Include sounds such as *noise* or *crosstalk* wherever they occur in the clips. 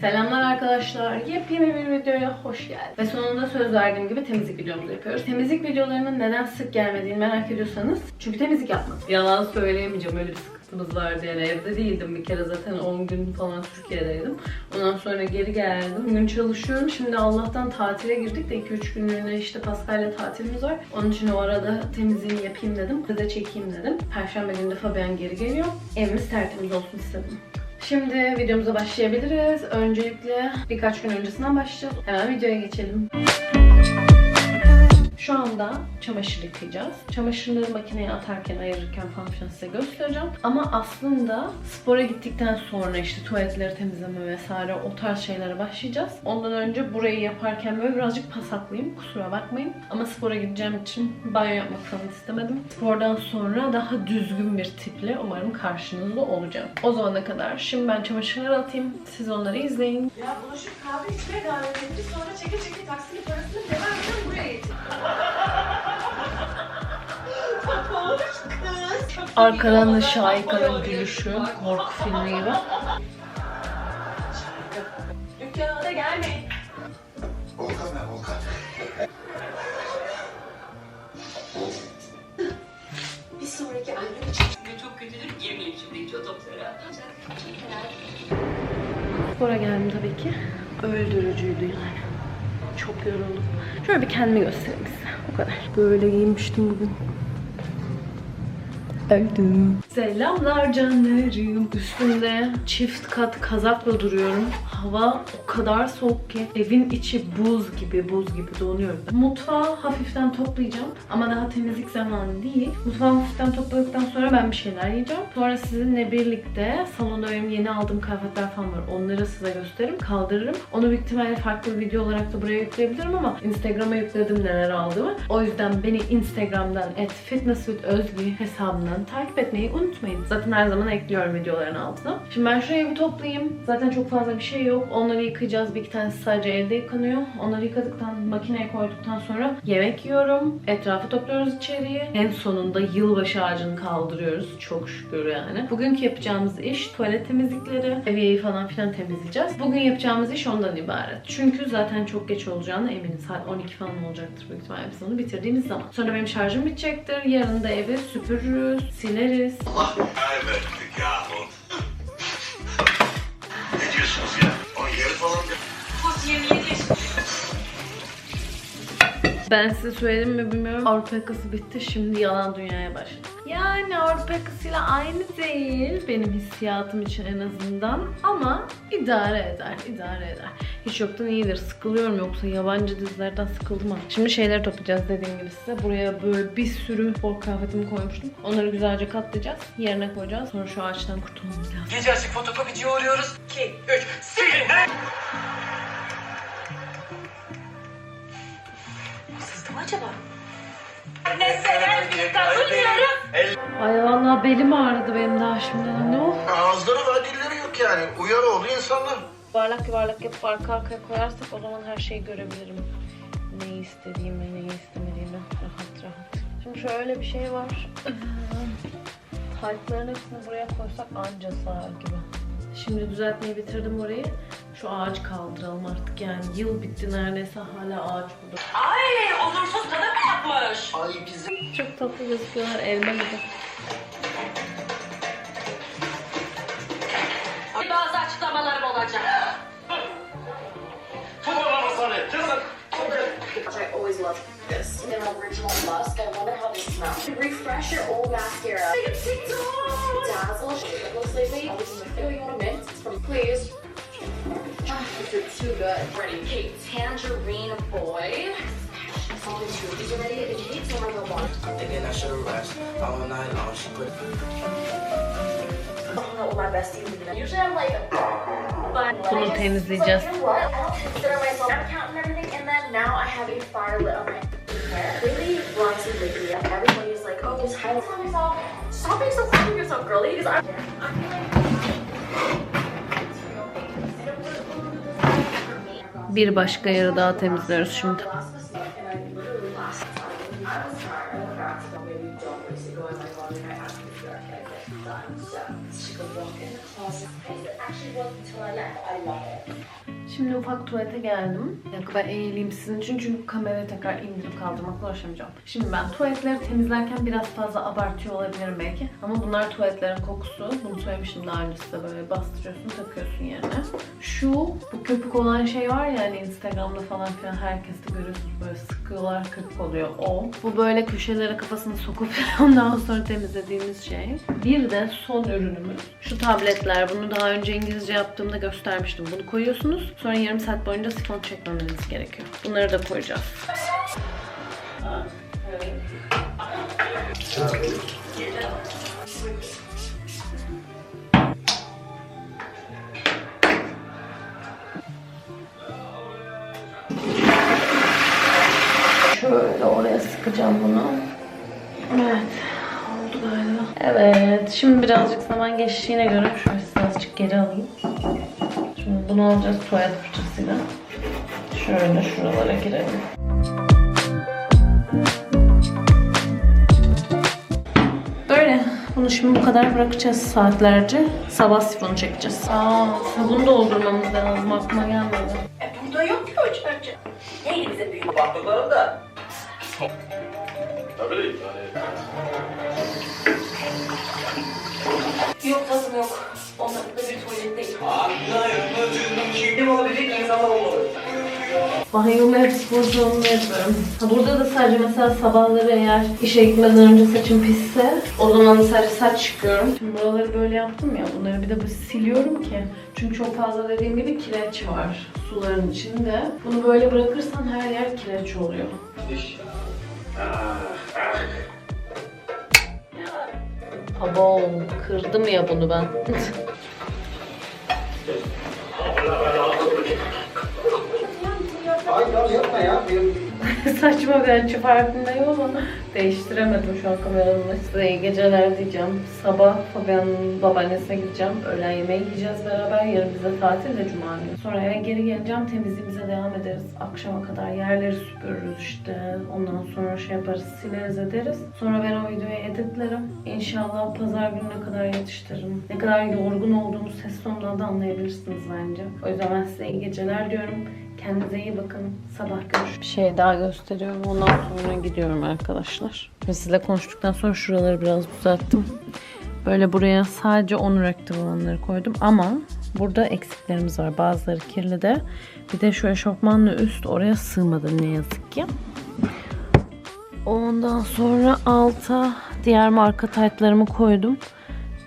Selamlar arkadaşlar. Yepyeni bir videoya hoş geldiniz. Ve sonunda söz verdiğim gibi temizlik videomuzu yapıyoruz. Temizlik videolarının neden sık gelmediğini merak ediyorsanız çünkü temizlik yapmadım. Yalan söyleyemeyeceğim öyle bir sıkıntımız vardı yani evde değildim bir kere zaten 10 gün falan Türkiye'deydim. Ondan sonra geri geldim. Bugün çalışıyorum. Şimdi Allah'tan tatile girdik de 2-3 günlüğüne işte Paskalya tatilimiz var. Onun için o arada temizliğini yapayım dedim. Size çekeyim dedim. Perşembe günü de Fabian geri geliyor. Evimiz tertemiz olsun istedim. Şimdi videomuza başlayabiliriz. Öncelikle birkaç gün öncesinden başlayacağız. Hemen videoya geçelim. Şu anda çamaşır yıkayacağız. Çamaşırları makineye atarken, ayırırken falan filan size göstereceğim. Ama aslında spora gittikten sonra işte tuvaletleri temizleme vesaire o tarz şeylere başlayacağız. Ondan önce burayı yaparken böyle birazcık pasaklıyım. Kusura bakmayın. Ama spora gideceğim için banyo yapmak falan istemedim. Spordan sonra daha düzgün bir tiple umarım karşınızda olacağım. O zamana kadar şimdi ben çamaşırları atayım. Siz onları izleyin. Ya bulaşık kahve içmeye davet etti. Sonra çeke çeke taksinin parasını Arkadan da. Şahika'nın gülüşü. Korku filmi gibi. Dükkana da gelmeyin. Volkan ben Volkan. Bir sonraki albüm için. Çok kötüdür. Girmeyeyim şimdi hiç o doktora. Spora geldim tabii ki. Öldürücüydü yani. Çok yoruldum. Şöyle bir kendimi göstereyim size. O kadar. Böyle giyinmiştim bugün. Öldüm. Selamlar canlarım. Üstümde çift kat kazakla duruyorum. Hava o kadar soğuk ki evin içi buz gibi buz gibi donuyorum. Mutfağı hafiften toplayacağım ama daha temizlik zamanı değil. Mutfağı hafiften topladıktan sonra ben bir şeyler yiyeceğim. Sonra sizinle birlikte salonda benim yeni aldığım kıyafetler falan var. Onları size gösteririm, kaldırırım. Onu büyük ihtimalle farklı bir video olarak da buraya yükleyebilirim ama Instagram'a yükledim neler aldığımı. O yüzden beni Instagram'dan @fitnesswithözgi hesabından takip etmeyi unutmayın. Zaten her zaman ekliyorum videoların altına. Şimdi ben şurayı bir toplayayım. Zaten çok fazla bir şey yok. Onları yıkayacağız. Bir iki tanesi sadece elde yıkanıyor. Onları yıkadıktan, makineye koyduktan sonra yemek yiyorum. Etrafı topluyoruz içeriye. En sonunda yılbaşı ağacını kaldırıyoruz. Çok şükür yani. Bugünkü yapacağımız iş tuvalet temizlikleri, eviyeyi falan filan temizleyeceğiz. Bugün yapacağımız iş ondan ibaret. Çünkü zaten çok geç olacağını eminim. Saat 12 falan olacaktır büyük ihtimalle biz onu bitirdiğimiz zaman. Sonra benim şarjım bitecektir. Yarın da evi süpürürüz, sileriz. Kaybettik yahu. Ne diyorsunuz ya? O yeri falan ya. Kız 27 yaşında. Ben size söyledim mi bilmiyorum. Avrupa yakası bitti. Şimdi yalan dünyaya başladı. Yani Avrupa yakasıyla aynı değil. Benim hissiyatım için en azından. Ama idare eder, idare eder. Hiç yoktan iyidir. Sıkılıyorum yoksa yabancı dizilerden sıkıldım ama. Şimdi şeyleri toplayacağız dediğim gibi size. Buraya böyle bir sürü spor kıyafetimi koymuştum. Onları güzelce katlayacağız. Yerine koyacağız. Sonra şu ağaçtan kurtulmamız lazım. Gece açık fotokopiciye uğruyoruz. 2, 3, silin! Sızdı mı acaba? Ay vallahi belim ağrıdı benim daha şimdiden. Ne o? Ağızları var dilleri yok yani. Uyar oldu insanlar. Yuvarlak yuvarlak yapıp arka arkaya koyarsak o zaman her şeyi görebilirim. Neyi istediğimi, neyi istemediğimi rahat rahat. Şimdi şöyle bir şey var. *clears throat* Taytların hepsini buraya koysak anca sığar gibi. Şimdi düzeltmeyi bitirdim orayı. Şu ağacı kaldıralım artık yani. Yıl bitti neredeyse hala ağaç burada. Ay onursuz kadın mı yapmış? Ay bize. Çok tatlı gözüküyorlar elma gibi. I always loved this. An original musk. I wonder how they smell. Refresh your old mascara. Dazzle. It looks like me. Oh, you want a mint? It's from please. This is too good. Ready? Okay, tangerine boy. All the smoothies are ready. It takes over one. And then I should have rest all night long. She put oh, I don't know what my bestie would do. Usually I'm like, fun. Bunu I just- you know what? I don't consider myself an accountant and everything. Now I have a fire lit on my hair. Really me lately. Like, everybody's like, oh, just highlight on yourself. Stop being so on yourself, girly. Because I'm. Bir başka yeri daha temizliyoruz şimdi. Şimdi ufak tuvalete geldim. Bir dakika eğileyim sizin için çünkü kamerayı tekrar indirip kaldırmakla uğraşamayacağım. Şimdi ben tuvaletleri temizlerken biraz fazla abartıyor olabilirim belki. Ama bunlar tuvaletlerin kokusu. Bunu söylemiştim daha önce size böyle bastırıyorsun takıyorsun yerine. Şu bu köpük olan şey var ya hani Instagram'da falan filan herkes de görüyorsunuz böyle sıkıyorlar köpük oluyor o. Bu böyle köşelere kafasını sokup *laughs* ondan sonra temizlediğimiz şey. Bir de son ürünümüz. Şu tabletler. Bunu daha önce İngilizce yaptığımda göstermiştim. Bunu koyuyorsunuz. Sonra yarım saat boyunca sifon çekmemeniz gerekiyor. Bunları da koyacağız. Şöyle oraya sıkacağım bunu. Evet. Oldu galiba. Evet. Şimdi birazcık zaman geçtiğine göre şöyle azıcık geri alayım. Şimdi bunu alacağız tuvalet fırçasıyla. Şöyle şuralara girelim. Böyle. Bunu şimdi bu kadar bırakacağız saatlerce. Sabah sifonu çekeceğiz. Aa, sabun doldurmamız lazım. Aklıma gelmedi. E, burada yok ki o çarçı. Neydi bize büyük baktıkları da. Tabii. Yok tatlım yok. Onlar da bir tuvalet değil. Şimdi olabilecek insanlar olmalı. Banyomu hep sporcuğumu yapıyorum. Ha, burada da sadece mesela sabahları eğer işe gitmeden önce saçım pisse o zaman sadece saç çıkıyorum. Şimdi buraları böyle yaptım ya bunları bir de böyle siliyorum ki. Çünkü çok fazla dediğim gibi kireç var suların içinde. Bunu böyle bırakırsan her yer kireç oluyor. Abo kırdım ya bunu ben. *laughs* *laughs* Saçma bir açı farkındayım ama değiştiremedim şu an kameranın açısını. İyi geceler diyeceğim. Sabah Fabian'ın babaannesine gideceğim. Öğlen yemeği yiyeceğiz beraber. Yarın bize tatil de cuma günü. Sonra eve geri geleceğim. Temizliğimize devam ederiz. Akşama kadar yerleri süpürürüz işte. Ondan sonra şey yaparız, sileriz ederiz. Sonra ben o videoyu editlerim. İnşallah pazar gününe kadar yetiştiririm. Ne kadar yorgun olduğumu ses tonundan da anlayabilirsiniz bence. O yüzden ben size iyi geceler diyorum. Kendinize iyi bakın. Sabah görüş. Bir şey daha gösteriyorum. Ondan sonra gidiyorum arkadaşlar. Ve sizle konuştuktan sonra şuraları biraz düzelttim. Böyle buraya sadece on renkli olanları koydum ama burada eksiklerimiz var. Bazıları kirli de. Bir de şu eşofmanla üst oraya sığmadı ne yazık ki. Ondan sonra alta diğer marka taytlarımı koydum.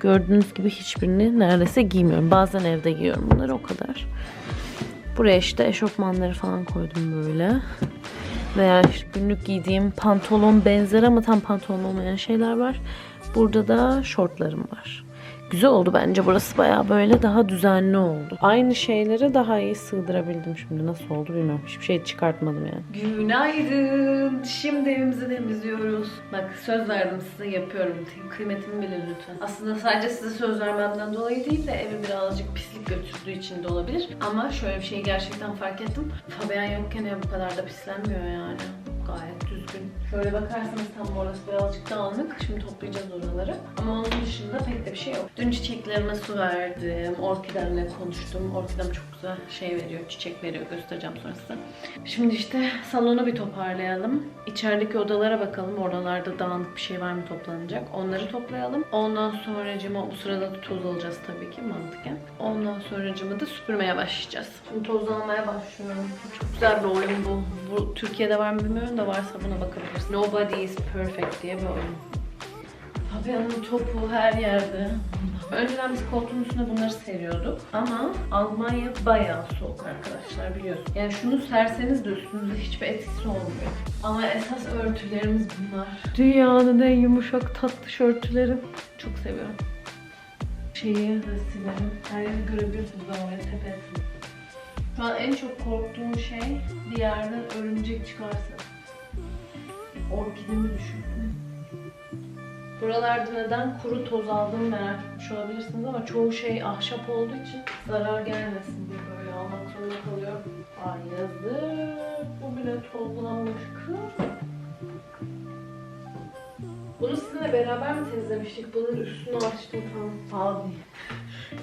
Gördüğünüz gibi hiçbirini neredeyse giymiyorum. Bazen evde giyiyorum bunları o kadar. Buraya işte eşofmanları falan koydum böyle. Veya işte günlük giydiğim pantolon benzer ama tam pantolon olmayan şeyler var. Burada da şortlarım var. Güzel oldu bence. Burası bayağı böyle daha düzenli oldu. Aynı şeyleri daha iyi sığdırabildim şimdi. Nasıl oldu bilmiyorum. Hiçbir şey çıkartmadım yani. Günaydın. Şimdi evimizi temizliyoruz. Bak söz verdim size yapıyorum. Kıymetimi bilin lütfen. Aslında sadece size söz vermemden dolayı değil de evi birazcık pislik götürdüğü için de olabilir. Ama şöyle bir şeyi gerçekten fark ettim. Fabian yokken ev bu kadar da pislenmiyor yani. Gayet düzgün. Şöyle bakarsanız tam orası birazcık dağınık. Şimdi toplayacağız oraları. Ama onun dışında pek de bir şey yok. Dün çiçeklerime su verdim. Orkidemle konuştum. Orkidem çok güzel şey veriyor, çiçek veriyor. Göstereceğim sonra size. Şimdi işte salonu bir toparlayalım. İçerideki odalara bakalım. Oralarda dağınık bir şey var mı toplanacak. Onları toplayalım. Ondan sonracıma o sırada da toz alacağız tabii ki mantıken. Ondan sonracıma da süpürmeye başlayacağız. Şimdi toz almaya başlıyorum. Çok güzel bir oyun bu. Bu Türkiye'de var mı bilmiyorum da varsa buna bakabiliriz. Nobody is perfect diye bir oyun. Fabian'ın topu her yerde. Önceden biz koltuğun üstüne bunları seriyorduk. Ama Almanya bayağı soğuk arkadaşlar biliyorsunuz. Yani şunu serseniz de üstünüzde hiçbir etkisi olmuyor. Ama esas örtülerimiz bunlar. Dünyanın en yumuşak tatlı örtüleri. Çok seviyorum. Şeyi de silerim. Her yeri görebilirsiniz ben oraya tepesini. Şu an en çok korktuğum şey bir yerden örümcek çıkarsa. Orkidemi düşün. Buralarda neden kuru toz aldığımı merak etmiş olabilirsiniz ama çoğu şey ahşap olduğu için zarar gelmesin diye böyle almak zorunda kalıyorum. Ay yazık. Bu bile tozlanmış kız. Bunu sizinle beraber mi temizlemiştik? Bunun üstünü açtım falan. *laughs* Abi.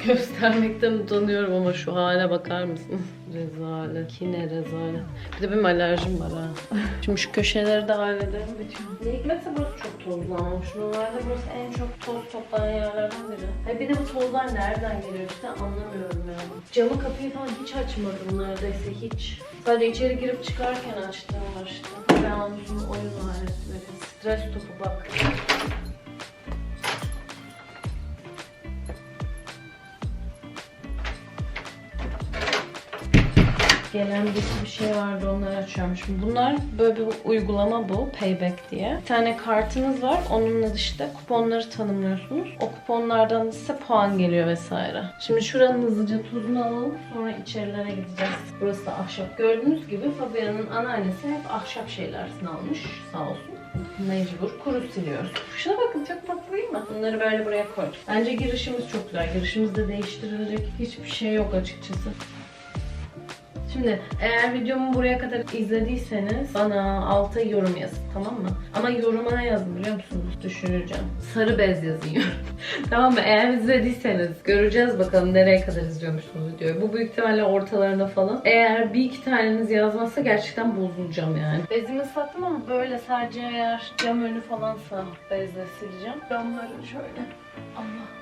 Göstermekten utanıyorum ama şu hale bakar mısınız? *laughs* Rezalet. Yine rezalet. Bir de benim alerjim var ha. *laughs* Şimdi köşeleri de halledelim. Ne hikmetse burası çok tozlanmış. Normalde burası en çok toz toplanan yerlerden biri. Ha bir de bu tozlar nereden geliyor işte anlamıyorum yani. Camı kapıyı falan hiç açmadım neredeyse hiç. Sadece içeri girip çıkarken açtım var işte. Ben onun oyun aletleri. Stres topu bak. Gelen bir bir şey vardı onları açıyorum. Şimdi bunlar böyle bir uygulama bu Payback diye. Bir tane kartınız var. Onunla işte kuponları tanımlıyorsunuz. O kuponlardan size puan geliyor vesaire. Şimdi şuranın hızlıca tuzunu alalım. Sonra içerilere gideceğiz. Burası da ahşap. Gördüğünüz gibi Fabia'nın anneannesi hep ahşap şeylerini almış. Sağ olsun. Mecbur kuru siliyoruz. Şuna bakın çok tatlı değil mi? Bunları böyle buraya koyduk. Bence girişimiz çok güzel. Girişimizde değiştirilecek hiçbir şey yok açıkçası. Şimdi eğer videomu buraya kadar izlediyseniz bana alta yorum yazın tamam mı? Ama yoruma ne yazın biliyor musunuz? Düşüneceğim. Sarı bez yazın *laughs* tamam mı? Eğer izlediyseniz göreceğiz bakalım nereye kadar izliyormuşsunuz videoyu. Bu büyük ihtimalle ortalarında falan. Eğer bir iki taneniz yazmazsa gerçekten bozulacağım yani. Bezimi ıslattım ama böyle sadece eğer cam önü falansa bezle sileceğim. Camları şöyle. Allah.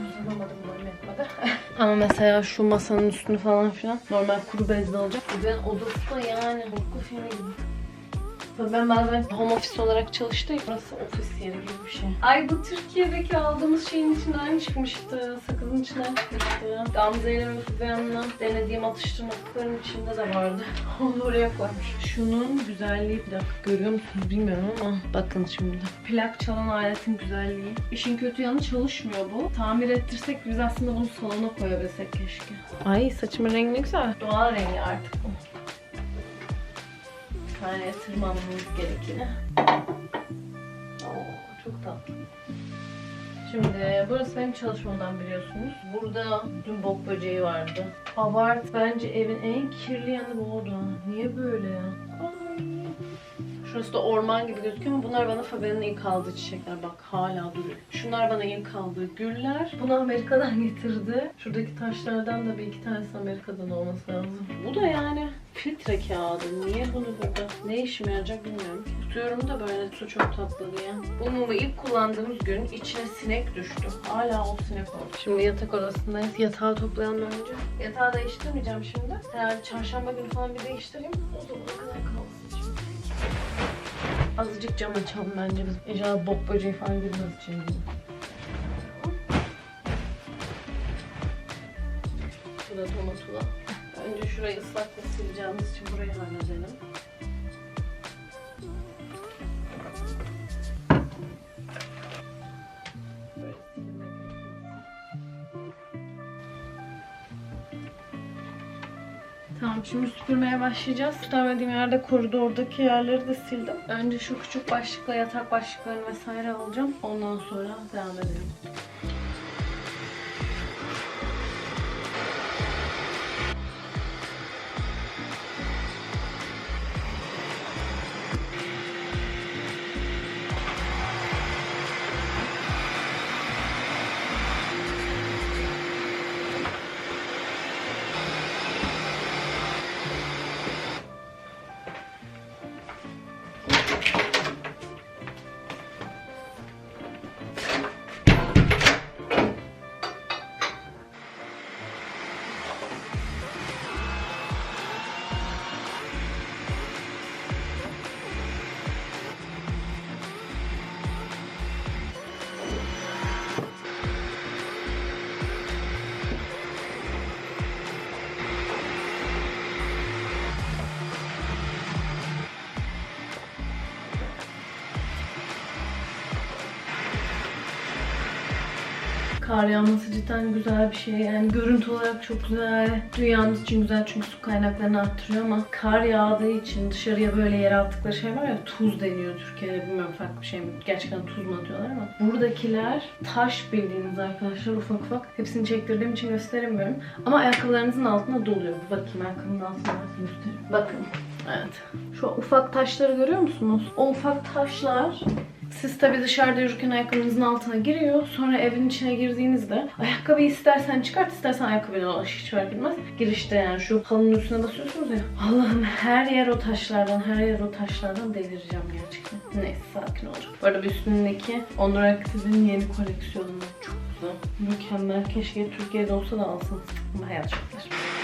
Uzanamadım böyle etmedi. *laughs* Ama mesela şu masanın üstünü falan filan normal kuru bezle olacak. Ben odası da yani korku filmi gibi. Tabii Ben bazen home office olarak çalıştım. Burası ofis yeri gibi bir şey. Ay bu Türkiye'deki aldığımız şeyin içinden çıkmıştı. Sakızın içinden çıkmıştı. Gamze ile ve Fübeyhan'la denediğim atıştırmalıkların içinde de vardı. *laughs* Onu oraya koymuş. Şunun güzelliği bir dakika görüyor musunuz bilmiyorum ama bakın şimdi. Plak çalan aletin güzelliği. İşin kötü yanı çalışmıyor bu. Tamir ettirsek biz aslında bunu salona koyabilsek keşke. Ay saçımın rengi ne güzel. Doğal rengi artık bu tane tırmanmamız gerekir. Oo, çok tatlı. Şimdi burası benim çalışmamdan biliyorsunuz. Burada dün bok böceği vardı. Abart bence evin en kirli yanı bu oldu. Niye böyle ya? Şurası da orman gibi gözüküyor ama bunlar bana Faber'in ilk aldığı çiçekler. Bak hala duruyor. Şunlar bana ilk aldığı güller. Bunu Amerika'dan *laughs* getirdi. Şuradaki taşlardan da bir iki tanesi Amerika'dan olması lazım. Bu da yani filtre kağıdı. Niye bunu burada? Ne işime yarayacak bilmiyorum. Tutuyorum da böyle su çok tatlı diye. Bu mumu ilk kullandığımız gün içine sinek düştü. Hala o sinek oldu. Şimdi yatak odasındayız. Yatağı toplayandan önce. Yatağı değiştirmeyeceğim şimdi. Herhalde çarşamba günü falan bir değiştireyim. O zamana kadar. Azıcık cam açalım bence biz. İnşallah bok böceği falan girmez içeri. Bu da. Önce şurayı ıslakla sileceğimiz için burayı halledelim. Tamam şimdi süpürmeye başlayacağız. Tutamediğim yerde koridordaki yerleri de sildim. Önce şu küçük başlıkla yatak başlıklarını vesaire alacağım. Ondan sonra devam edelim. Kar yağması cidden güzel bir şey. Yani görüntü olarak çok güzel. Dünyamız için güzel çünkü su kaynaklarını arttırıyor ama kar yağdığı için dışarıya böyle yer attıkları şey var ya tuz deniyor Türkiye'de. Bilmiyorum farklı bir şey mi? Gerçekten tuz mu atıyorlar ama. Buradakiler taş bildiğiniz arkadaşlar ufak ufak. Hepsini çektirdiğim için gösteremiyorum. Ama ayakkabılarınızın altına doluyor. Bir bakayım ayakkabının altına göstereyim. Bakın. Evet. Şu ufak taşları görüyor musunuz? O ufak taşlar Siz tabii dışarıda yürürken ayakkabınızın altına giriyor. Sonra evin içine girdiğinizde ayakkabıyı istersen çıkart istersen ayakkabıyla dolaş hiç fark etmez. Girişte yani şu halının üstüne basıyorsunuz ya. Allah'ım her yer o taşlardan her yer o taşlardan delireceğim gerçekten. Neyse sakin olacağım. Bu arada üstündeki Onur Aktif'in yeni koleksiyonu çok güzel. Mükemmel. Keşke Türkiye'de olsa da alsın. Ama hayat şartlar.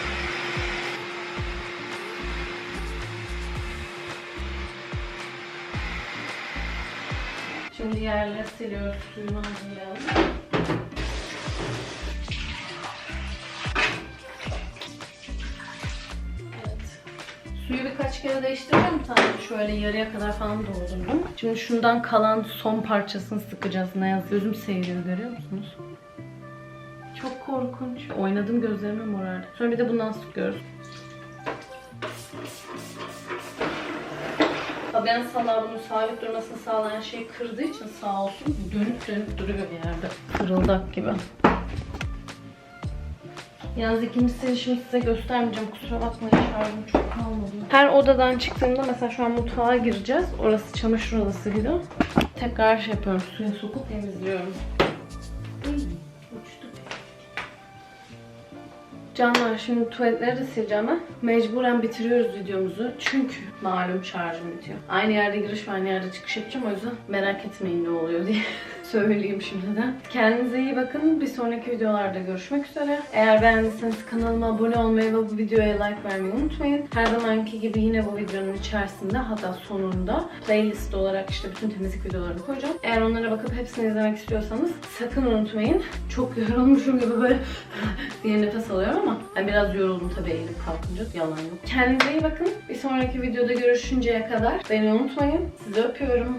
Şimdi yerleri siliyoruz. Suyunu hazırlayalım. Suyu birkaç kere değiştireceğim. Tam şöyle yarıya kadar falan doldurdum. Şimdi şundan kalan son parçasını sıkacağız. Ne yaz? Gözüm seyiriyor görüyor musunuz? Çok korkunç. Oynadım gözlerime morardı. Sonra bir de bundan sıkıyoruz. Fabian Salah bunun sabit durmasını sağlayan şeyi kırdığı için sağ olsun dönüp dönüp duruyor bir yerde. Fırıldak gibi. Yalnız ikinci silişimi size göstermeyeceğim. Kusura bakmayın şarjım çok kalmadı. Her odadan çıktığımda mesela şu an mutfağa gireceğiz. Orası çamaşır odasıydı. Tekrar şey yapıyorum. Suya sokup temizliyorum. Canlar şimdi tuvaletleri de sileceğim ben. Mecburen bitiriyoruz videomuzu. Çünkü malum şarjım bitiyor. Aynı yerde giriş ve aynı yerde çıkış yapacağım. O yüzden merak etmeyin ne oluyor diye *laughs* söyleyeyim şimdiden. Kendinize iyi bakın. Bir sonraki videolarda görüşmek üzere. Eğer beğendiyseniz kanalıma abone olmayı ve bu videoya like vermeyi unutmayın. Her zamanki gibi yine bu videonun içerisinde hatta sonunda playlist olarak işte bütün temizlik videolarını koyacağım. Eğer onlara bakıp hepsini izlemek istiyorsanız sakın unutmayın. Çok *laughs* yorulmuşum gibi böyle *laughs* diye nefes alıyorum ama ben biraz yoruldum tabii eğilip kalkınca yalan yok. Kendinize iyi bakın. Bir sonraki videoda görüşünceye kadar beni unutmayın. Sizi öpüyorum.